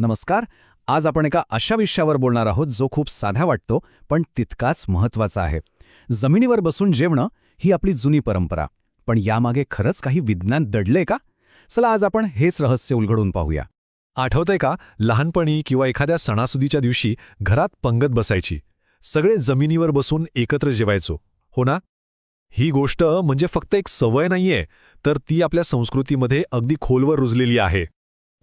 नमस्कार. आज आपण एका अशा विषयावर बोलणार आहोत जो खूप साधा वाटतो पण तितकाच महत्त्वाचा आहे. जमिनीवर बसून जेवणं ही आपली जुनी परंपरा. पण यामागे खरंच काही विज्ञान दडले का? चला आज आपण हेच रहस्य उलगडून पाहूया. आठवतंय का लहानपणी किंवा एखाद्या सणासुदीच्या दिवशी घरात पंगत बसायची. सगळे जमिनीवर बसून एकत्र जेवायचो. हो ना? ही गोष्ट म्हणजे फक्त एक सवय नाहीये तर ती आपल्या संस्कृतीमध्ये अगदी खोलवर रुजलेली आहे.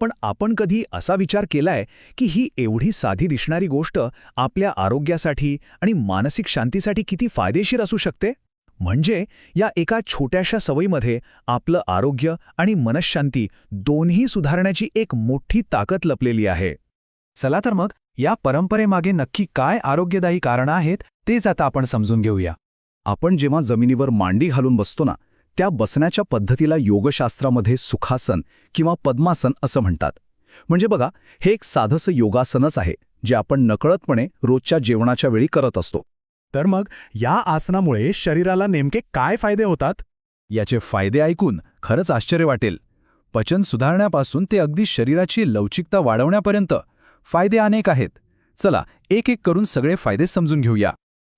पण आपण कधी असा विचार केलाय की ही एवढी साधी दिसणारी गोष्ट आपल्या आरोग्यासाठी आणि मानसिक शांतीसाठी किती फायदेशीर असू शकते? म्हणजे या एका छोट्याशा सवयीमध्ये आपलं आरोग्य आणि मनशांती दोन्ही सुधारण्याची एक मोठी ताकद लपलेली आहे. चला तर मग या परंपरेमागे नक्की काय आरोग्यदायी कारणं आहेत तेच आता आपण समजून घेऊया. आपण जेव्हा जमिनीवर मांडी घालून बसतो ना त्या बसण्याच्या पद्धतीला योगशास्त्रामध्ये सुखासन किंवा पद्मासन असं म्हणतात. म्हणजे बघा हे एक साधंसं योगासनच आहे जे आपण नकळतपणे रोजच्या जेवणाच्या वेळी करत असतो. तर मग या आसनामुळे शरीराला नेमके काय फायदे होतात? याचे फायदे ऐकून खरंच आश्चर्य वाटेल. पचन सुधारण्यापासून ते अगदी शरीराची लवचिकता वाढवण्यापर्यंत फायदे अनेक आहेत. चला एक एक करून सगळे फायदे समजून घेऊया.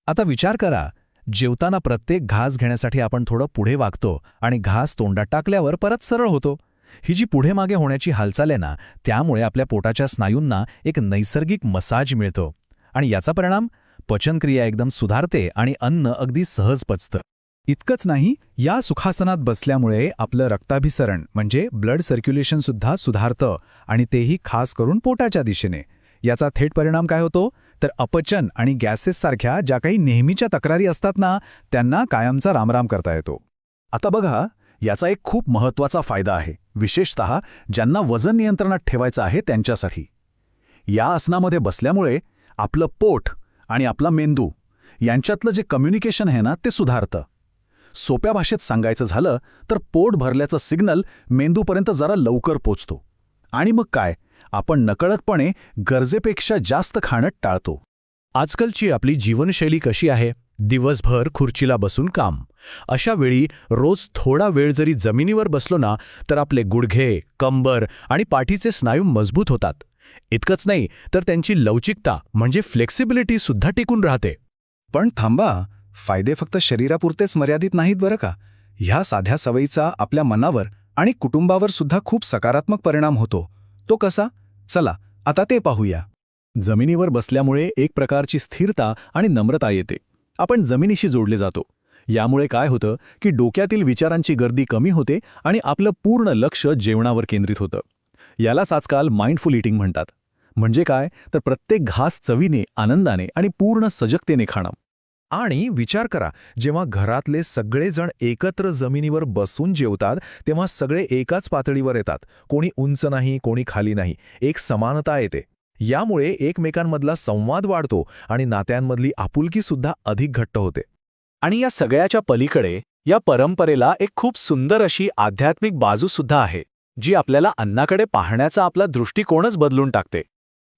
आता विचार करा जेवताना प्रत्येक घास घेण्यासाठी आपण थोडं पुढे वागतो आणि घास तोंडात टाकल्यावर परत सरळ होतो. ही जी पुढे मागे होण्याची हालचाल आहे ना त्यामुळे आपल्या पोटाच्या स्नायूंना एक नैसर्गिक मसाज मिळतो. आणि याचा परिणाम? पचनक्रिया एकदम सुधारते आणि अन्न अगदी सहज पचतं. इतकंच नाही या सुखासनात बसल्यामुळे आपलं रक्ताभिसरण म्हणजे ब्लड सर्क्युलेशनसुद्धा सुधारतं आणि तेही खास करून पोटाच्या दिशेने. याचा थेट परिणाम काय होतो? तर अपचन आणि गॅसेससारख्या ज्या काही नेहमीच्या तक्रारी असतात ना त्यांना कायमचा रामराम करता येतो. आता बघा याचा एक खूप महत्त्वाचा फायदा आहे. विशेषत ज्यांना वजन नियंत्रणात ठेवायचं आहे त्यांच्यासाठी. या आसनामध्ये बसल्यामुळे आपलं पोट आणि आपला मेंदू यांच्यातलं जे कम्युनिकेशन आहे ना ते सुधारतं. सोप्या भाषेत सांगायचं झालं तर पोट भरल्याचं सिग्नल मेंदूपर्यंत जरा लवकर पोचतो. आणि मग काय? आपण नकळतपणे गरजेपेक्षा जास्त खाणं टाळतो. आजकालची आपली जीवनशैली कशी आहे? दिवसभर खुर्चीला बसून काम. अशा वेळी रोज थोडा वेळ जरी जमिनीवर बसलो ना तर आपले गुडघे कंबर आणि पाठीचे स्नायू मजबूत होतात. इतकंच नाही तर त्यांची लवचिकता म्हणजे फ्लेक्सिबिलिटी सुद्धा टिकून राहते. पण थांबा फायदे फक्त शरीरापुरतेच मर्यादित नाहीत बरं का? ह्या साध्या सवयीचा आपल्या मनावर आणि कुटुंबावर सुद्धा खूप सकारात्मक परिणाम होतो. तो कसा? चला आता ते पाहूया. जमिनीवर बसल्यामुळे एक प्रकारची स्थिरता आणि नम्रता येते. आपण जमिनीशी जोडले जातो. यामुळे काय होतं की डोक्यातील विचारांची गर्दी कमी होते आणि आपलं पूर्ण लक्ष जेवणावर केंद्रित होतं. यालाच आजकाल माइंडफुल इटिंग म्हणतात. म्हणजे काय? तर प्रत्येक घास चवीने आनंदाने आणि पूर्ण सजगतेने खाणं. आणि विचार करा जेव्हा घरातले सगळेजण एकत्र जमिनीवर बसून जेवतात तेव्हा सगळे एकाच पातळीवर येतात. कोणी उंच नाही कोणी खाली नाही. एक समानता येते. यामुळे एकमेकांमधला संवाद वाढतो आणि नात्यांमधली आपुलकी सुद्धा अधिक घट्ट होते. आणि या सगळ्याच्या पलीकडे या परंपरेला एक खूप सुंदर अशी आध्यात्मिक बाजूसुद्धा आहे जी आपल्याला अन्नाकडे पाहण्याचा आपला दृष्टिकोनच बदलून टाकते.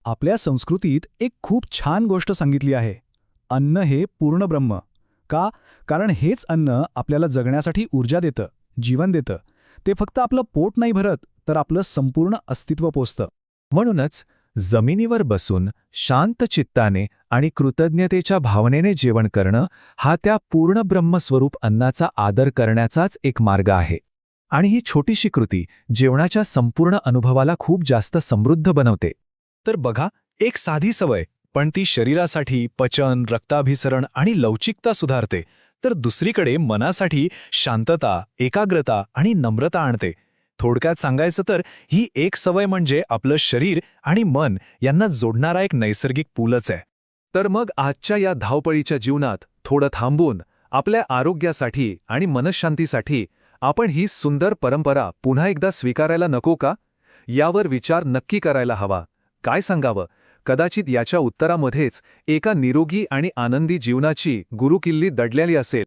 आपल्या संस्कृतीत एक खूप छान गोष्ट सांगितली आहे. अन्न हे पूर्ण ब्रह्म. का? कारण हेच अन्न आपल्याला जगण्यासाठी ऊर्जा देतं जीवन देतं. ते फक्त आपलं पोट नाही भरत तर आपलं संपूर्ण अस्तित्व पोचतं म्हणूनच जमिनीवर बसून शांत चित्ताने आणि कृतज्ञतेच्या भावनेने जेवण करणं हा त्या पूर्ण ब्रह्मस्वरूप अन्नाचा आदर करण्याचाच एक मार्ग आहे. आणि ही छोटीशी कृती जेवणाच्या संपूर्ण अनुभवाला खूप जास्त समृद्ध बनवते. तर बघा एक साधी सवय. पण ती शरीरासाठी पचन रक्ताभिसरण आणि लवचिकता सुधारते तर दुसरीकडे मनासाठी शांतता एकाग्रता आणि नम्रता आणते. थोडक्यात सांगायचं तर ही एक सवय म्हणजे आपलं शरीर आणि मन यांना जोडणारा एक नैसर्गिक पूलच आहे. तर मग आजच्या या धावपळीच्या जीवनात थोडं थांबून आपल्या आरोग्यासाठी आणि मनशांतीसाठी आपण ही सुंदर परंपरा पुन्हा एकदा स्वीकारायला नको का? यावर विचार नक्की करायला हवा. काय सांगावं? कदाचित याच्या उत्तरामध्येच एका निरोगी आणि आनंदी जीवनाची गुरुकिल्ली दडलेली असेल.